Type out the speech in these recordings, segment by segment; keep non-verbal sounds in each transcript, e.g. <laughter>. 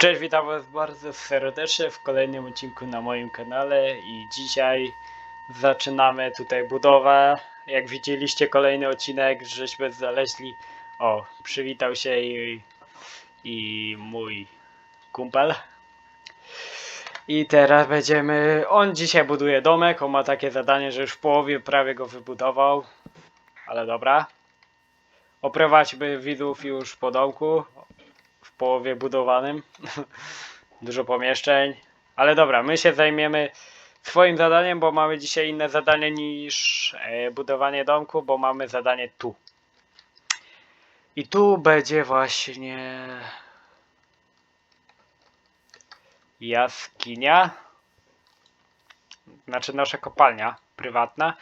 Cześć, witam was bardzo serdecznie w kolejnym odcinku na moim kanale i dzisiaj zaczynamy tutaj budowę. Jak widzieliście kolejny odcinek, żeśmy znaleźli... O, przywitał się i, i mój kumpel. I teraz będziemy... On dzisiaj buduje domek, on ma takie zadanie, że już w połowie prawie go wybudował. Ale dobra. Oprowadźmy widzów już po domku w połowie budowanym. <laughs> Dużo pomieszczeń. Ale dobra, my się zajmiemy swoim zadaniem, bo mamy dzisiaj inne zadanie niż e, budowanie domku, bo mamy zadanie tu. I tu będzie właśnie jaskinia. Znaczy nasza kopalnia prywatna.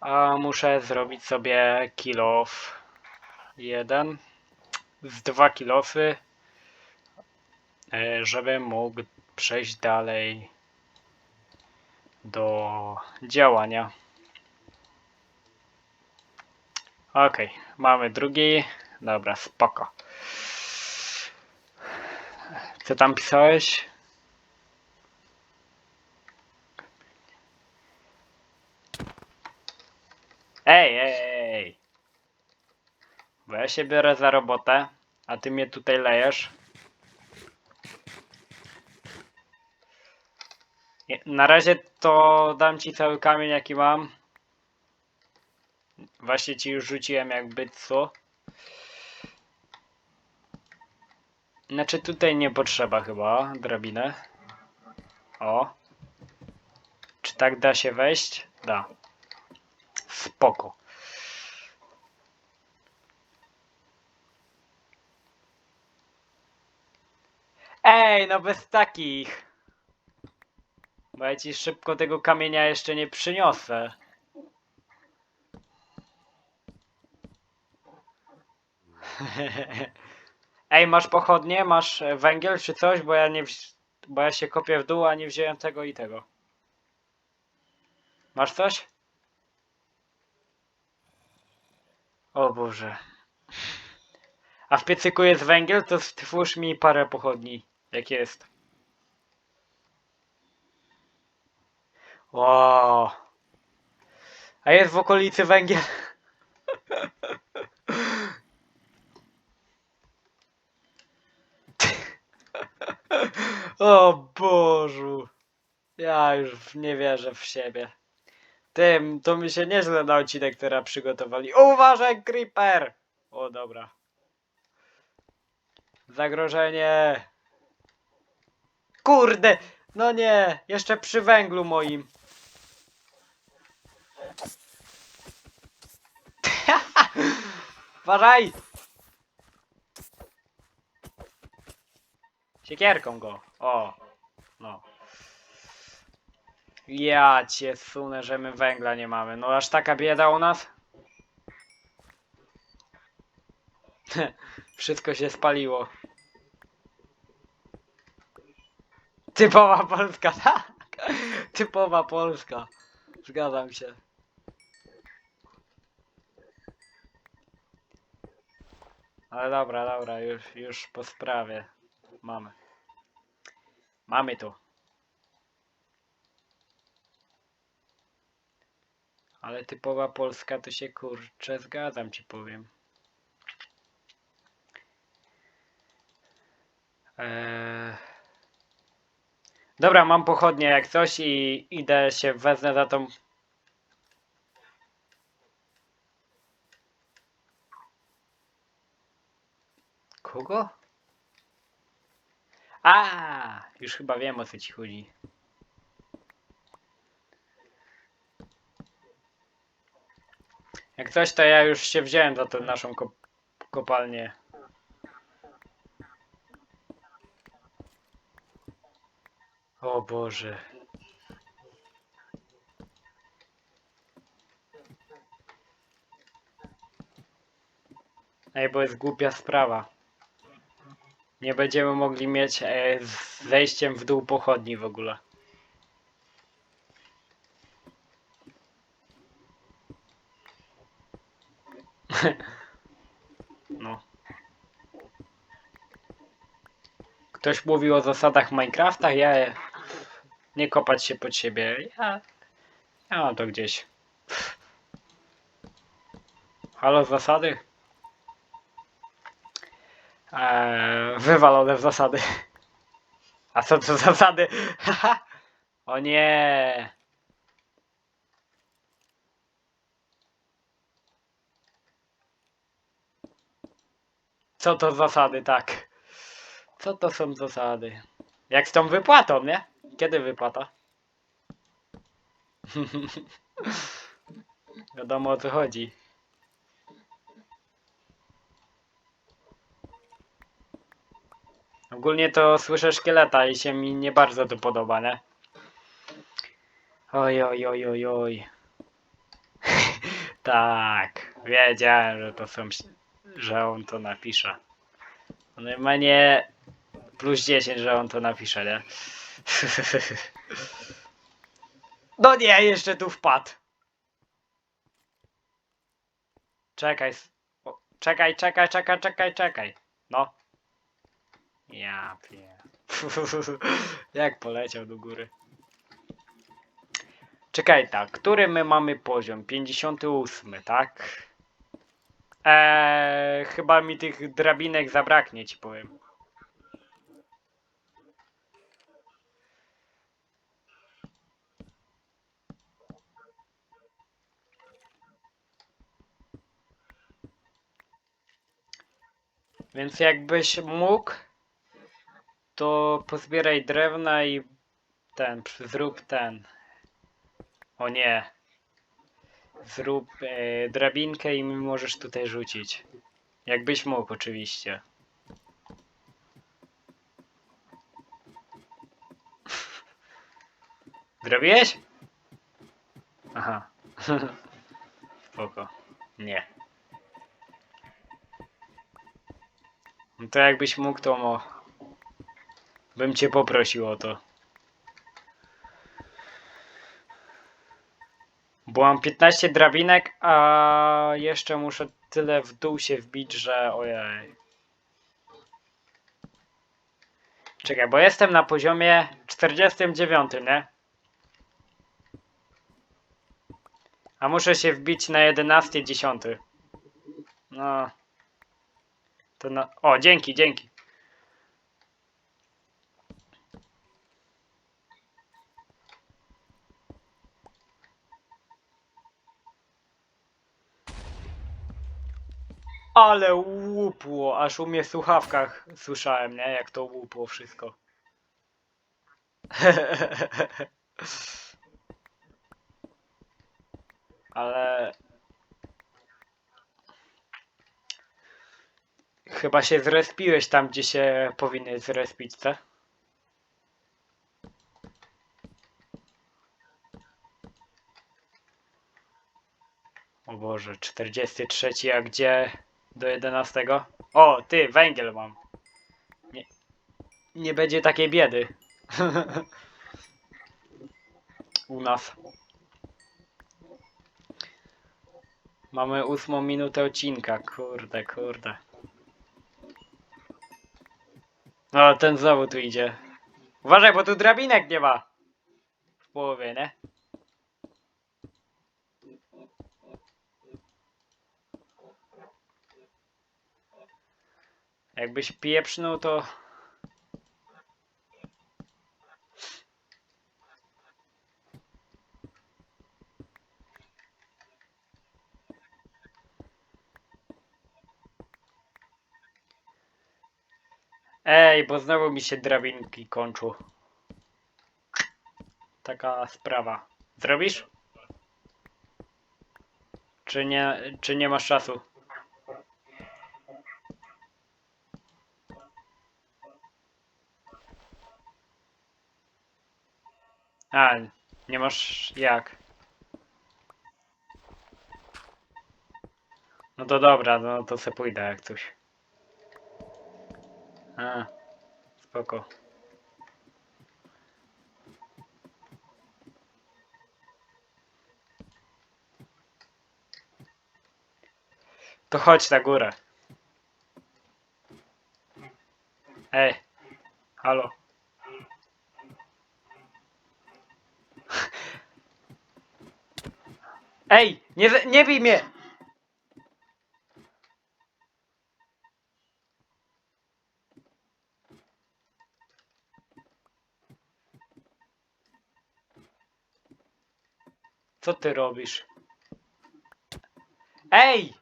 A muszę zrobić sobie kill off jeden z dwa kilofy, e, żebym mógł przejść dalej do działania. Ok, mamy drugi. Dobra, spoko. Co tam pisałeś? Ej, ej, ej. Bo ja się biorę za robotę, a ty mnie tutaj lejesz. Na razie to dam ci cały kamień jaki mam. Właśnie ci już rzuciłem jakby co. Znaczy tutaj nie potrzeba chyba drabiny. O. Czy tak da się wejść? Da. Spoko. Ej, no bez takich. Bo ja ci szybko tego kamienia jeszcze nie przyniosę. <laughs> Ej, masz pochodnie? Masz e, węgiel czy coś? Bo ja nie bo ja się kopię w dół, a nie wziąłem tego i tego. Masz coś? O Boże. A w piecyku jest węgiel, to stwórz mi parę pochodni. Jak jest. Wow. A jest w okolicy węgiel? o Bożu. Ja już nie wierzę w siebie. Tym, to mi się nieźle na odcinek teraz przygotowali. Uważaj, Creeper! O, dobra. Zagrożenie! Kurde! No nie! Jeszcze przy węglu moim. <laughs> Uważaj! Siekierką go. O. No. Ja cię sunę, że my węgla nie mamy. No aż taka bieda u nas? <laughs> Wszystko się spaliło. Typowa Polska, <laughs> tak? Typowa Polska. Zgadzam się. Ale dobra, dobra, już, już po sprawie. Mamy. Mamy to. Ale typowa Polska to się kurczę zgadzam ci powiem. Eee... Dobra, mam pochodnie jak coś i idę się wezmę za tą. Kogo? A, już chyba wiem o co ci chodzi. Jak coś, to ja już się wziąłem za tę naszą kop kopalnię. Boże. Ej, bo jest głupia sprawa. Nie będziemy mogli mieć e, z zejściem w dół pochodni w ogóle. <laughs> no. Ktoś mówił o zasadach Minecrafta, ja nie kopać się pod siebie. Ja, ja mam to gdzieś. Halo, zasady? Eee, wywalone w zasady. A co to zasady? o nie! Co to zasady, tak? Co to są zasady? Jak z tą wypłatą, nie? Kiedy wypłata? <laughs> Wiadomo o co chodzi. Ogólnie to słyszę szkieleta i się mi nie bardzo to podoba, nie? Oj, oj, oj, oj, oj. <laughs> tak, wiedziałem, że to są, że on to napisze. Normalnie plus 10, że on to napisze, nie? <laughs> No nie, jeszcze tu wpadł. Czekaj. Czekaj, czekaj, czekaj, czekaj, czekaj. No. Ja pie... <laughs> Jak poleciał do góry. Czekaj, tak. Który my mamy poziom? 58, tak? Eee, chyba mi tych drabinek zabraknie, ci powiem. Więc jakbyś mógł, to pozbieraj drewna i ten, zrób ten. O nie. Zrób e, drabinkę i możesz tutaj rzucić. Jakbyś mógł, oczywiście. <laughs> Zrobiłeś? Aha. <laughs> Spoko. Nie. No to jakbyś mógł, to mo... bym cię poprosił o to. Bo mam 15 drabinek, a jeszcze muszę tyle w dół się wbić, że ojej. Czekaj, bo jestem na poziomie 49, nie? A muszę się wbić na 11, 10. No. To na... O, dzięki, dzięki. Ale łupło, aż u mnie w słuchawkach słyszałem, nie? Jak to łupło wszystko. <laughs> Ale... Chyba się zrespiłeś tam, gdzie się powinny zrespić, co? O Boże, 43, a gdzie do 11? O, ty, węgiel mam. Nie, nie będzie takiej biedy. <laughs> U nas. Mamy ósmą minutę odcinka, kurde, kurde. No, ten znowu tu idzie. Uważaj, bo tu drabinek nie ma. W połowie, nie? Jakbyś pieprznął, to... Ej, bo znowu mi się drabinki kończą. Taka sprawa. Zrobisz? Czy nie, czy nie masz czasu? A, nie masz jak. No to dobra, no to se pójdę jak coś. A, spoko. To chodź na górę. Ej. Halo. <laughs> Ej, nie, nie bij mnie! Co ty robisz? Ej!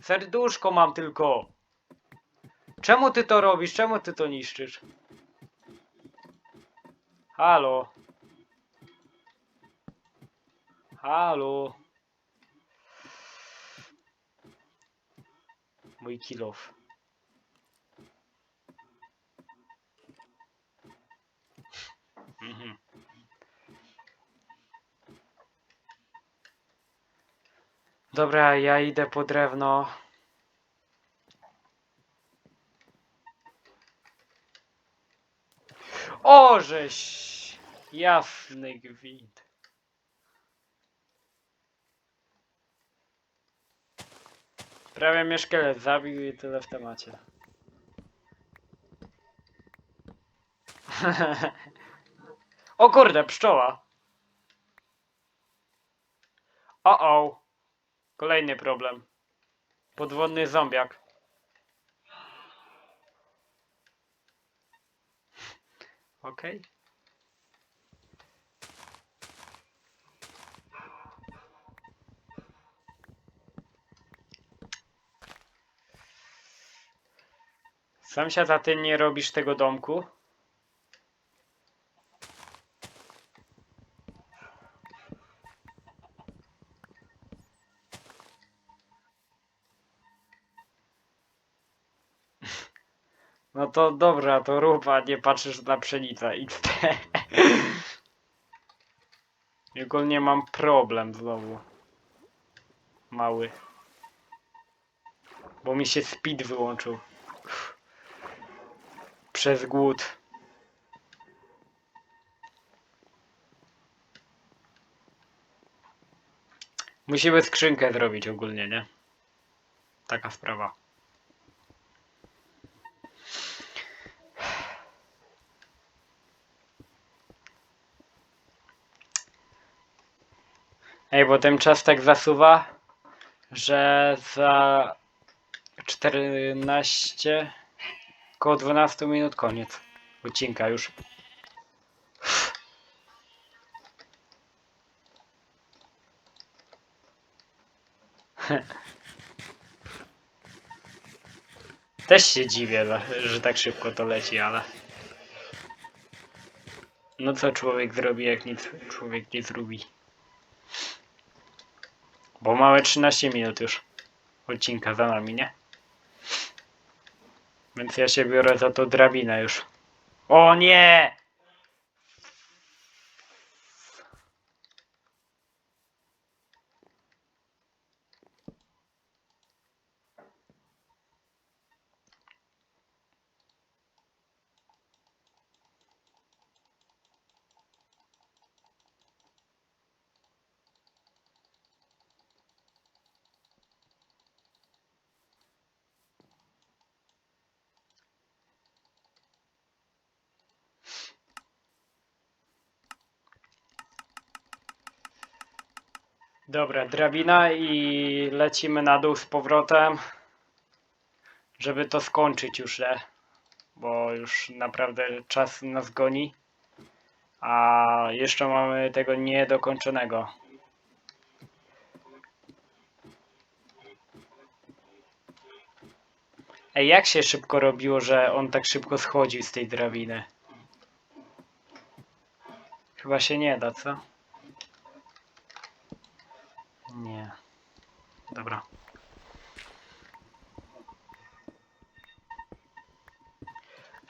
Serduszko mam tylko. Czemu ty to robisz? Czemu ty to niszczysz? Halo? Halo? Mój kilof. Mhm. Dobra, ja idę po drewno. O, żeś! Jasny gwint. Prawie mnie szkielet zabił i tyle w temacie. <laughs> o kurde, pszczoła. O o. Kolejny problem. Podwodny zombiak. Okej. Sąsiad, a ty nie robisz tego domku? To dobra, to rób, a nie patrzysz na pszenicę XT. <laughs> Ogólnie mam problem znowu. Mały. Bo mi się speed wyłączył. Przez głód. Musimy skrzynkę zrobić ogólnie, nie? Taka sprawa. Ej, bo ten czas tak zasuwa, że za 14, koło 12 minut koniec odcinka już. <laughs> Też się dziwię, że tak szybko to leci, ale... No co człowiek zrobi, jak nic człowiek nie zrobi. Bo mamy 13 minut już odcinka za nami, nie? Więc ja się biorę za to drabinę już. O nie! Dobra, drabina i lecimy na dół z powrotem, żeby to skończyć już, nie? Bo już naprawdę czas nas goni. A jeszcze mamy tego niedokończonego. Ej, jak się szybko robiło, że on tak szybko schodził z tej drabiny? Chyba się nie da, co? Nie. Dobra.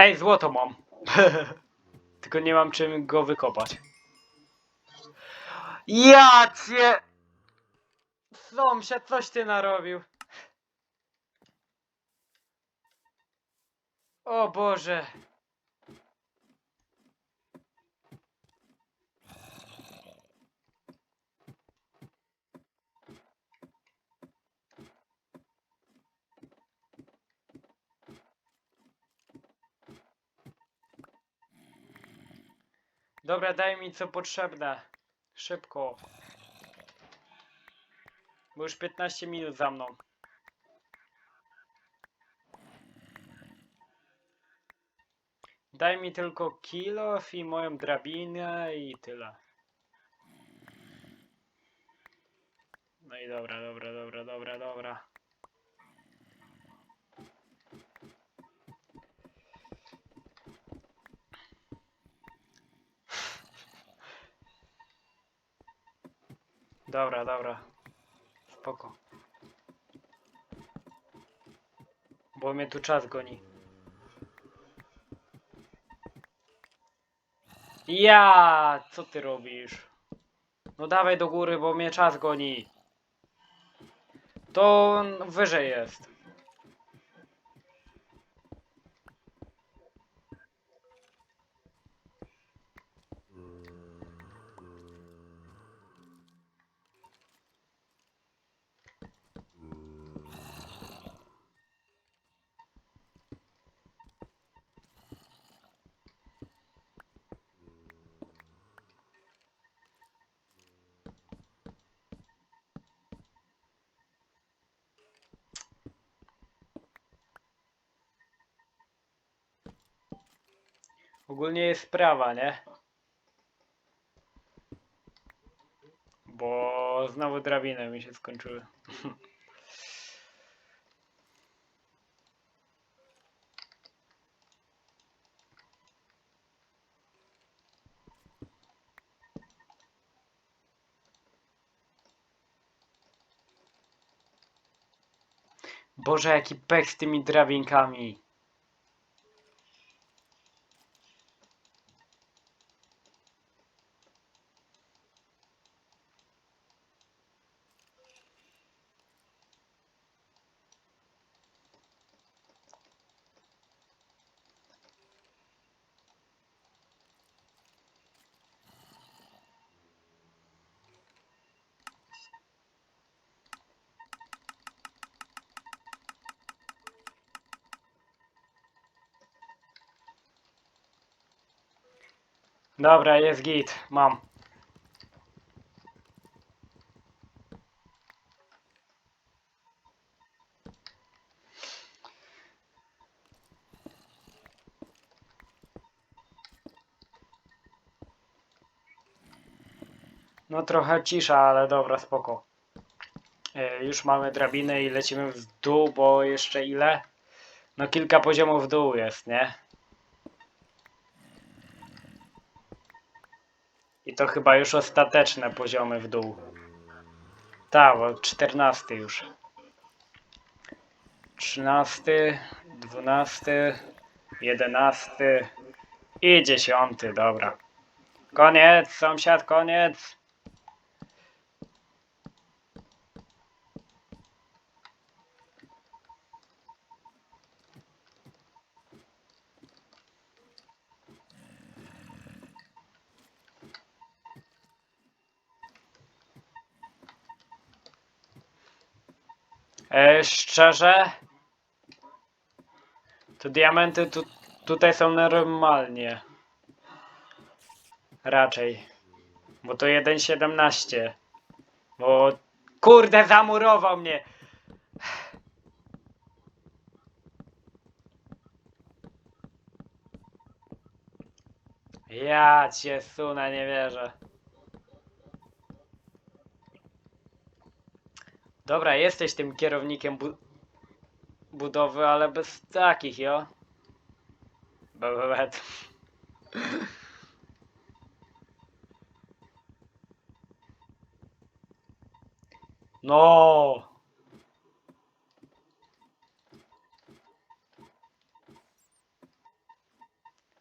Ej, złoto mam. <laughs> Tylko nie mam czym go wykopać. Ja cię... Coś ty narobił. O Boże. Dobra, daj mi co potrzebne. Szybko. Bo już 15 minut za mną. Daj mi tylko kilof i moją drabinę i tyle. No i dobra, dobra, dobra, dobra, dobra. Dobra, dobra. Spoko. Bo mnie tu czas goni. Ja, co ty robisz? No dawaj do góry, bo mnie czas goni. To wyżej jest. Ogólnie jest sprawa, nie? Bo znowu drabiny mi się skończyły. Boże, jaki pech z tymi drabinkami. Dobra, jest git, mam. No trochę cisza, ale dobra, spoko. E, już mamy drabinę i lecimy w dół, bo jeszcze ile? No kilka poziomów w dół jest, nie? To chyba już ostateczne poziomy w dół. Tak, bo 14 już. 13, 12, 11 i 10, dobra. Koniec, sąsiad, koniec. E, szczerze, to diamenty tu, tutaj są normalnie. Raczej. Bo to 1.17. Bo kurde zamurował mnie. Ja cię sunę, nie wierzę. Dobra, jesteś tym kierownikiem bu budowy, ale bez takich, jo. Bebelet. No.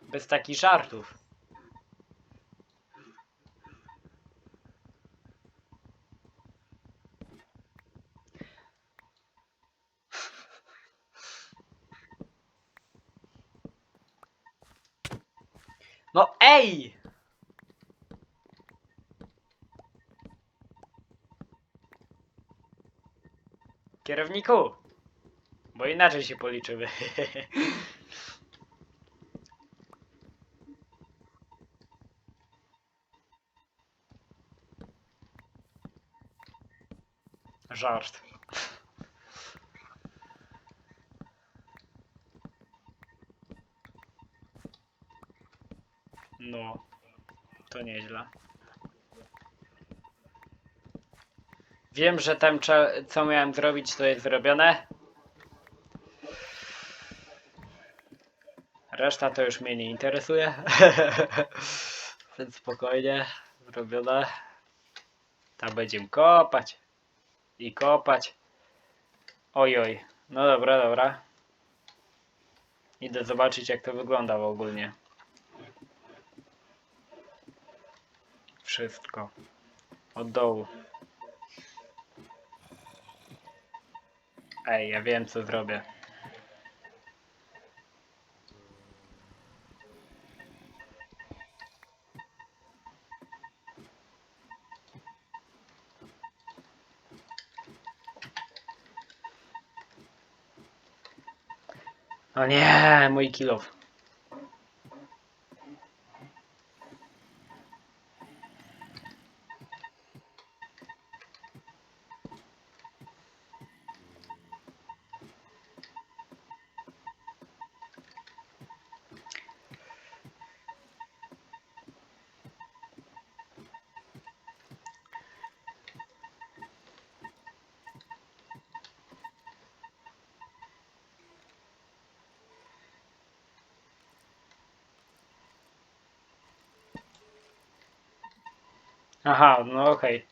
Bez takich żartów. No ej! Kierowniku! Bo inaczej się policzymy. <laughs> Żart. No, to nieźle. Wiem, że tam co miałem zrobić, to jest zrobione. Reszta to już mnie nie interesuje. <laughs> Więc spokojnie, zrobione. Tam będziemy kopać. I kopać. Oj, oj. No dobra, dobra. Idę zobaczyć, jak to wygląda ogólnie. Wszystko. Od dołu. Ej, ja wiem, co zrobię. O nie, mój kilof. Aha, no okej.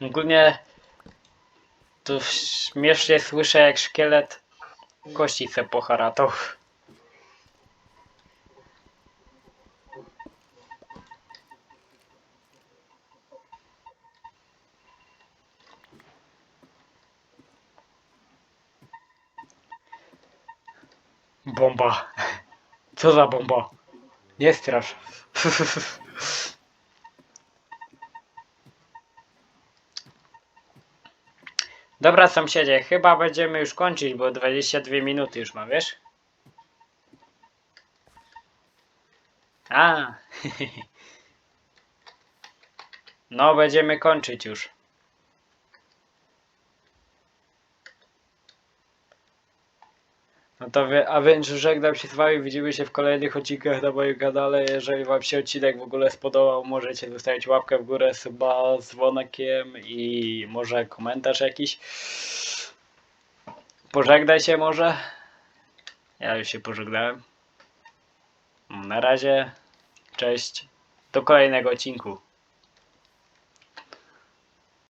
Ogólnie to śmiesznie słyszę jak szkielet kości se poharatał. Bomba. Co za bomba? Nie strasz. Dobra sąsiedzie, chyba będziemy już kończyć, bo 22 minuty już ma, wiesz? A. <laughs> No, będziemy kończyć już. No to a więc żegnam się z wami, widzimy się w kolejnych odcinkach na moim kanale. Jeżeli wam się odcinek w ogóle spodobał, możecie zostawić łapkę w górę, suba z dzwonkiem i może komentarz jakiś. Pożegnaj się może. Ja już się pożegnałem. Na razie. Cześć. Do kolejnego odcinku.